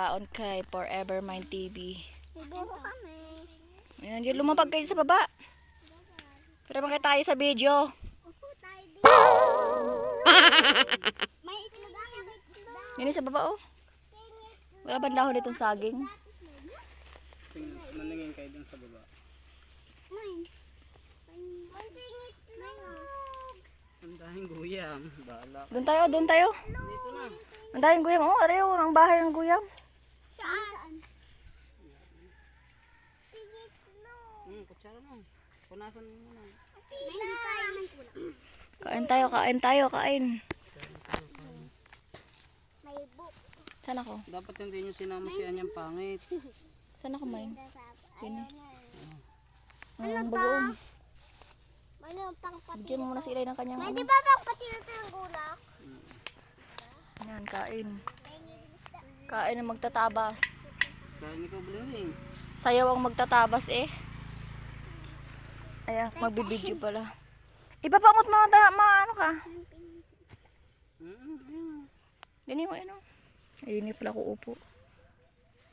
Paon kay Forever Mind TV. Bibiro kami. Ayan, dyan lumapag kayo sa baba. Pero makita tayo sa video. Upo tayo dito. May itlog. May itlog. Yung sa baba oh. Wala ba dahon itong saging? Maningin kayo dun sa baba. Itlog. Ang dahing guyam. Bahala. Doon tayo, doon tayo. Dito na. Ang daming guyam. Oh, areo, ang bahay ng guyam. Saan? May itlog. Hmm, kutsara mo. Punasan mo muna. Kain tayo, kain tayo, kain. May book. Saan ako? Dapat hindi nyo sinama si Anyang pangit. Saan ako main? Ayun. Ang bagoong. Bigyan mo muna si Ilay ng kanyang May ano. di ba pang pati ito ng gulak? Yan, kain. Kain na magtatabas. Dahil ikaw bliling. Sayaw ang magtatabas eh. Ayan, magbibideo pala. Ipapamot mo ta, ma, ano ka? Dini mo, ano? Ayun, hindi pala ko upo.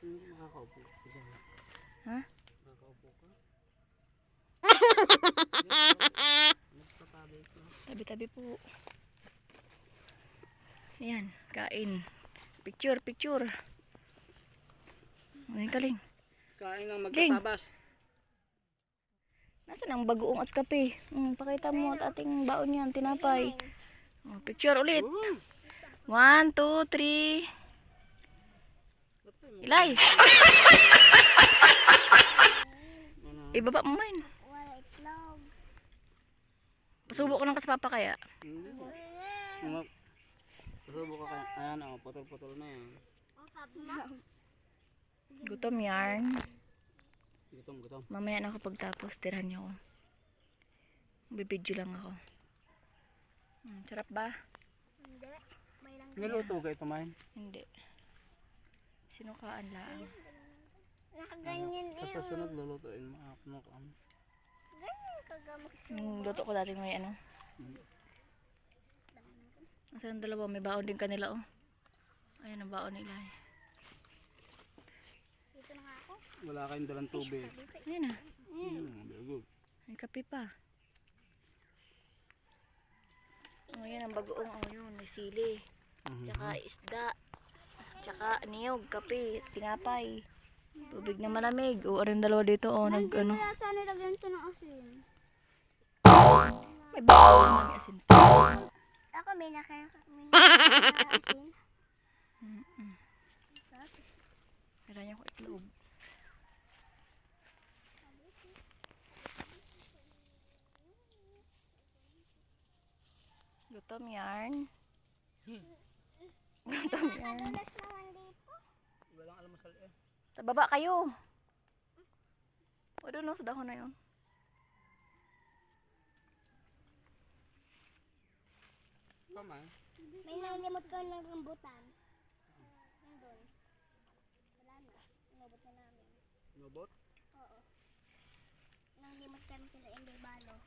Hindi makakaupo ka dyan. Ha? Makakaupo ka? Magpatabi ko. Tabi-tabi po. Ayan, kain. Picture, picture. Ayun kaling. Kain lang Ling. Nasaan ang bagoong at kape? Hmm, pakita mo at ating baon yan, tinapay. Oh, picture ulit. One, two, three. Ilay! Ibaba mo man. Pasubo ko lang kasi papa kaya. Pasubo ka kaya. Ayan o, putol-putol na yan. Kabna. Gutom yarn. Gutom, gutom. Mamaya na ako pagtapos, tirahan niyo ako. Bibidyo lang ako. Hmm, sarap ba? Hindi. May lang. Niluto ka ito, Mahin? Hindi. Sinukaan lang. Nakaganyan Sa eh. susunod, lulutuin mo. Ano ka? Ganyan kagamot. Yung luto ko dati may ano. Asan ang dalawa? May baon din kanila oh. Ayan ang baon nila eh. Dito na nga ako. Wala kayong dalang tubig. Ayan na. Hmm, very good. May kape pa. Oh, yan ang bagoong. Oh, yun. May sili. Tsaka isda. Tsaka niyog, kape, tinapay. Tubig na malamig. O, aring dalawa dito. Oh, nag ano. Kaya saan nilagyan ito ng asin? May bagoong may asin. Ako may nakaya may nakaya asin. Meron niya ko itlog. Gutom yarn. Gutom yarn. Madulas naman dito. Walang almusal eh. Sa baba kayo. O doon no, sa dahon na yun. Pama. May nalimot ko ng rambutan. Nandun. Wala na. Inubot na namin. Nobot? Oo. Nalimot kami sila hindi balo.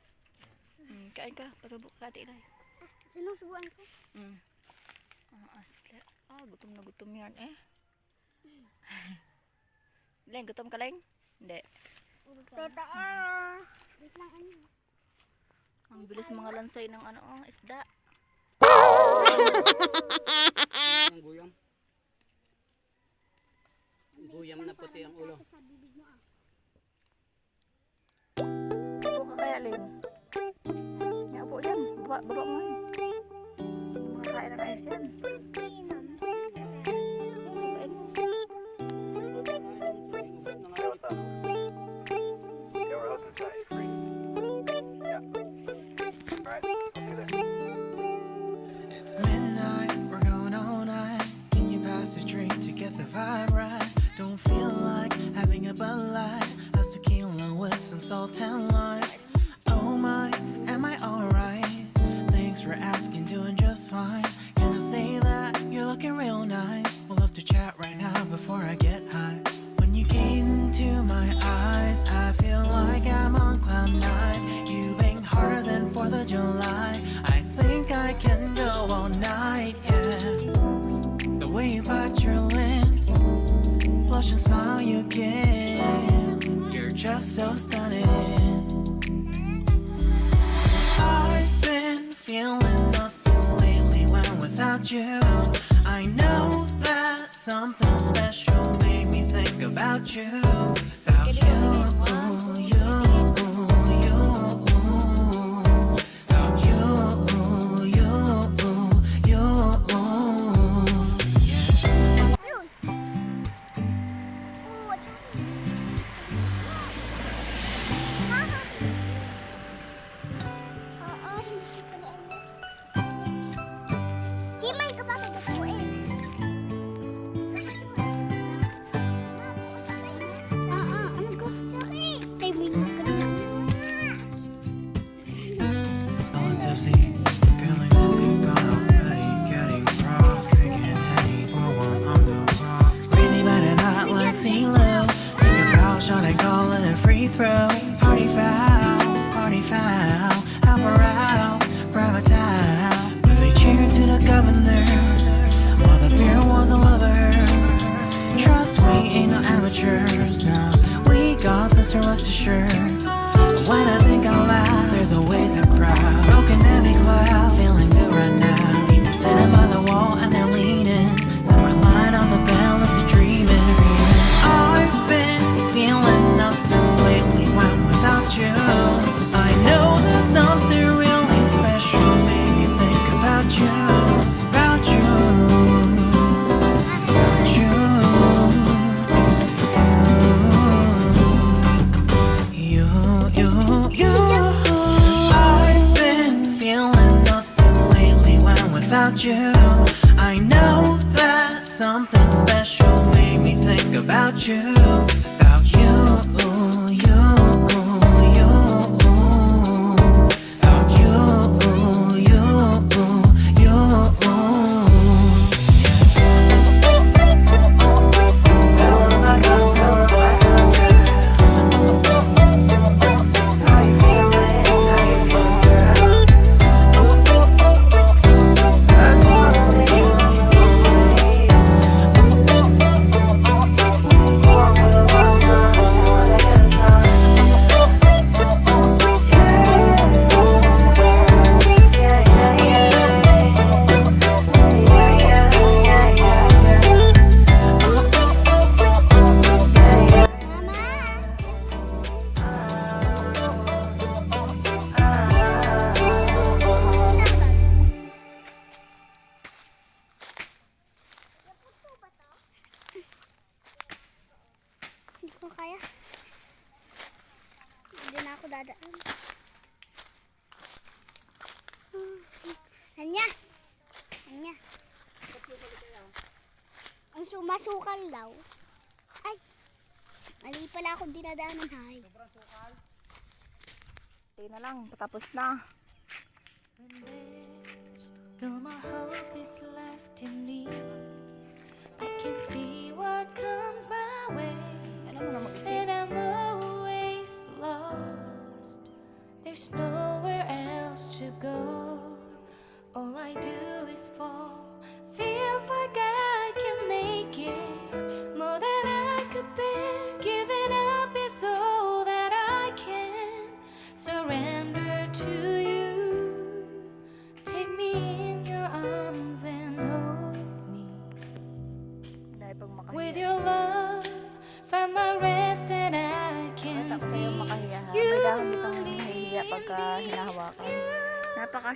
Mm, kain ka. Pasubok ka, ati Ilay. Sinusubuan ko. Mm. Ah, ah, sige. ah, gutom na gutom yarn eh. Leng, gutom ka, Leng? Hindi. Wait lang ano. Ang bilis mga lansay ng ano, oh, isda. Ang guyam. Guyam na puti ang ulo. Upo ka kaya, Leng? Nga, upo dyan. Baba, baba mo yun. from sukal daw. Ay, mali pala akong dinadaanan hay. Sobrang sukal. Hindi na lang, patapos na. Though my hope is left in me, I can see what comes my way.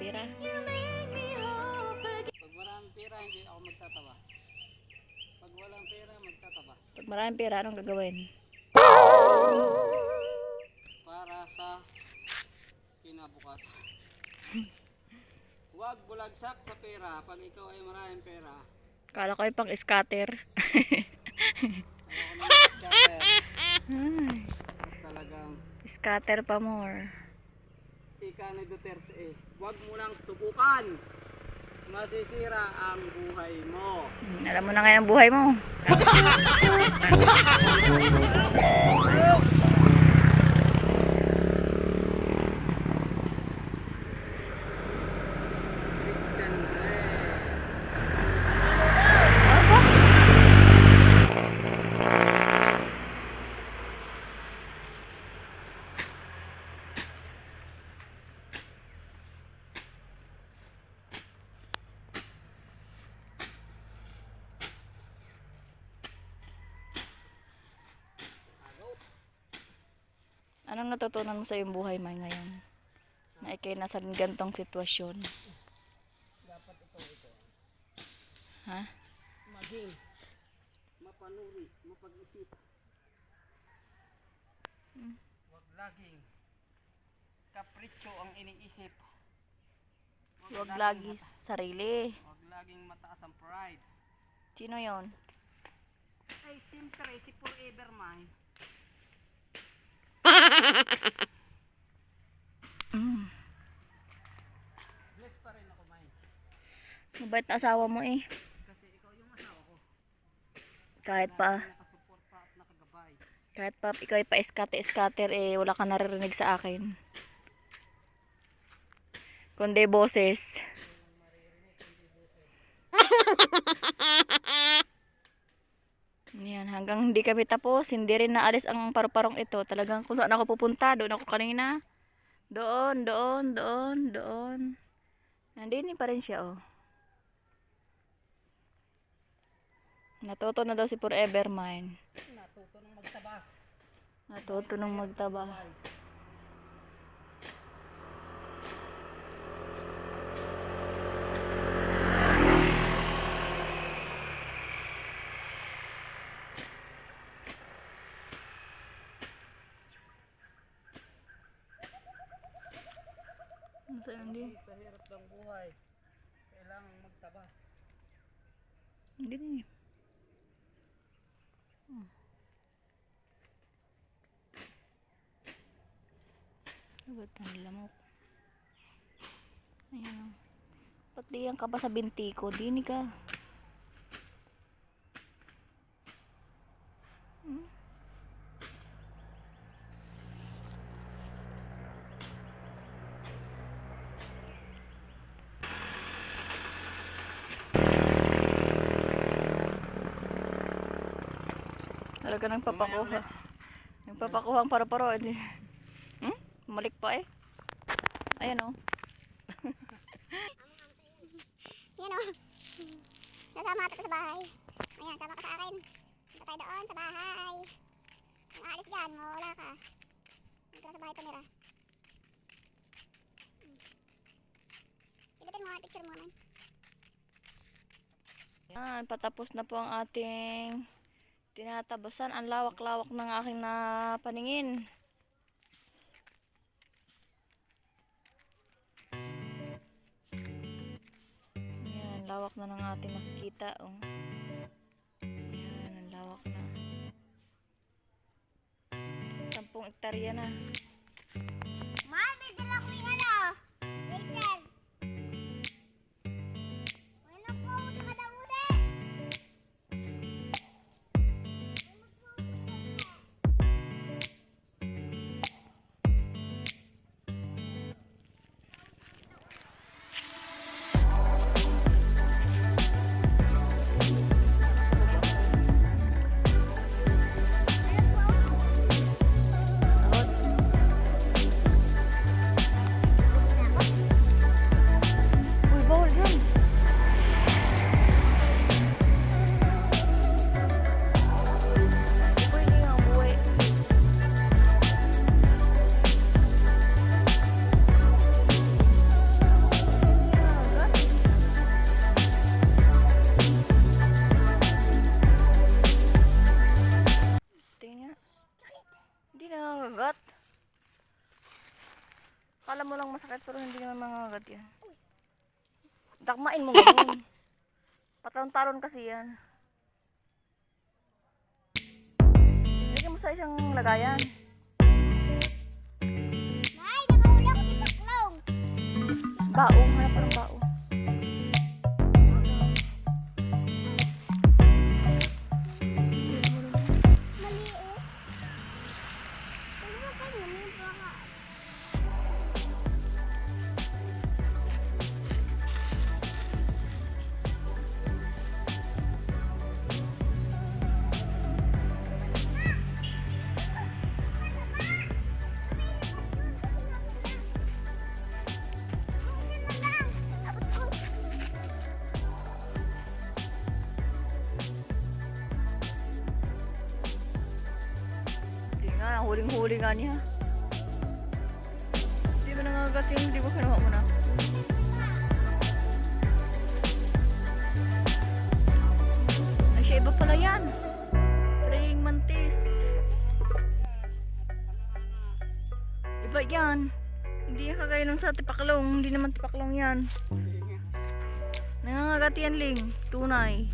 pera. Pag maraming pera, hindi ako magtataba. Pag walang pera, magtataba. Pag maraming pera, anong gagawin? Para sa kinabukasan. Huwag bulagsak sa pera pag ikaw ay maraming pera. Kala ko ay pang scatter. Talagang scatter pa more. ika ni Duterte eh. Huwag mo nang subukan. Masisira ang buhay mo. Hmm, alam mo na ngayon ang buhay mo. Anong natutunan mo sa iyong buhay, May, ngayon? Na ikay nasa gantong sitwasyon. Ha? Maging mapanuri, mapag-isip. Huwag laging kapritsyo ang iniisip. Huwag lagi sarili. Huwag laging mataas ang pride. Sino yon? Ay, siyempre, si Forever Mine. Bless pa rin ako, Mine. Mabait na asawa mo eh. Kasi ikaw yung asawa ko. Kahit pa, kahit pa ikaw pa-scatter-scatter eh, wala ka naririnig sa akin. Kundi boses. Yan, hanggang hindi kami tapos, hindi rin naalis ang paru-parong ito. Talagang kung saan ako pupunta, doon ako kanina. Doon, doon, doon, doon. Nandini pa rin siya, oh. Natuto na daw si Forever Mine. Natuto ng magtabas. Natuto nung magtaba. Nasa hindi? Sa hirap ng buhay, kailangan magtabas. Hindi na eh. Hmm. Ba't ang lamok? Ayan o. Ba't diyan ka pa sa binti ko? Dini ka. Talaga nang papakuha. Nagpapakuha ang paro-paro. Hindi. Hmm? Malik pa eh. Ayan oh. o. Yan o. Nasama ka sa bahay. Ayan, sama ka sa akin. Punta tayo doon sa bahay. Ang aalis dyan, mawala ka. Hindi ka sa bahay tumira. Ilutin mo nga yung picture mo naman. Yan, patapos na po ang ating tinatabasan. Ang lawak-lawak ng aking na paningin. Yan, lawak na ng ating nakikita. Oh. Yan, lawak na. Sampung ektarya na. Hindi naman mga agad yan? Dakmain mo ganun. Patalon-talon kasi yan. Lagyan mo sa isang lagayan. Baong, hanap pa ng baong. Yung hindi mo kinuha mo na. Ay, siya iba pala yan. Praying mantis. Iba yan. Hindi yan kagaya nung sa tipaklong. Hindi naman tipaklong yan. Nangangagat yan, Ling. Tunay.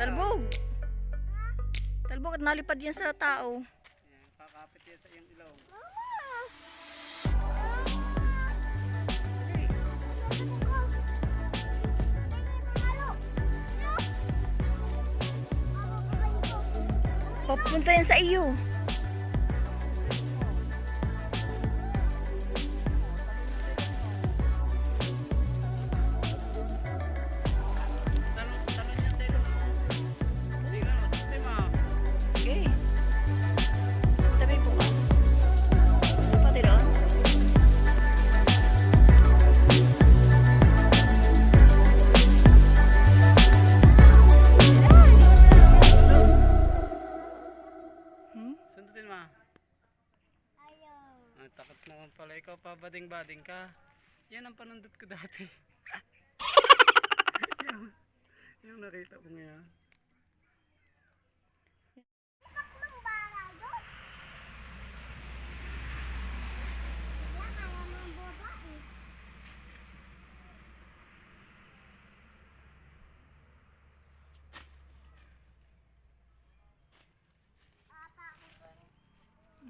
Talbog. Talbog at nalipad yan sa tao. Papunta yan sa iyo. Ang takot naman pala. Ikaw pa bading-bading ka. Yan ang panundot ko dati. yung, yung nakita ko ngayon.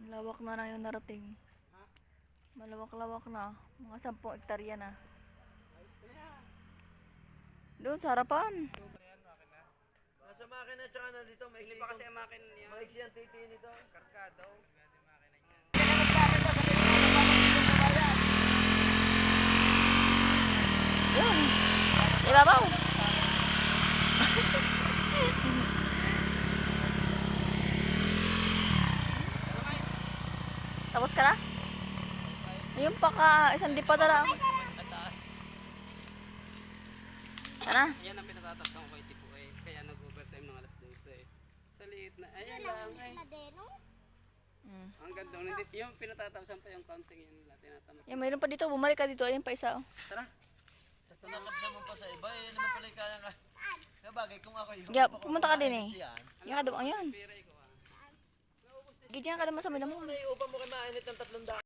Lawak na na yung narating. Malawak-lawak na. Mga sampung hektarya na. Doon sa harapan. Nasa makina tsaka nandito, maiksi Hindi pa kasi ang makin niya. maiksi ang titi nito. Karkado. Yun. Ibabaw. Tapos ka na? Ayun pa ka, isang di pa dala. Sana? Yan ang pinatatakpan ko kay Tipo eh. Kaya nag-overtime ng alas 12 eh. Sa liit na. Ayan lang eh. Mm. Ang ganda. Hindi, yung pinatatapasan pa yung counting yun nila. Tinatamad. Yan, mayroon pa dito. Bumalik ka dito. Ayun pa isa. Oh. Tara. Sa nakapsa mo pa sa iba, eh, naman pala yung kaya nga. Kaya bagay kung ako yung Kaya, pumunta ka din eh. yan. Yan ka doon. Ayan. Ah. Gidyan ka naman sa milamon. Naiupa mo kay mainit ng tatlong daan.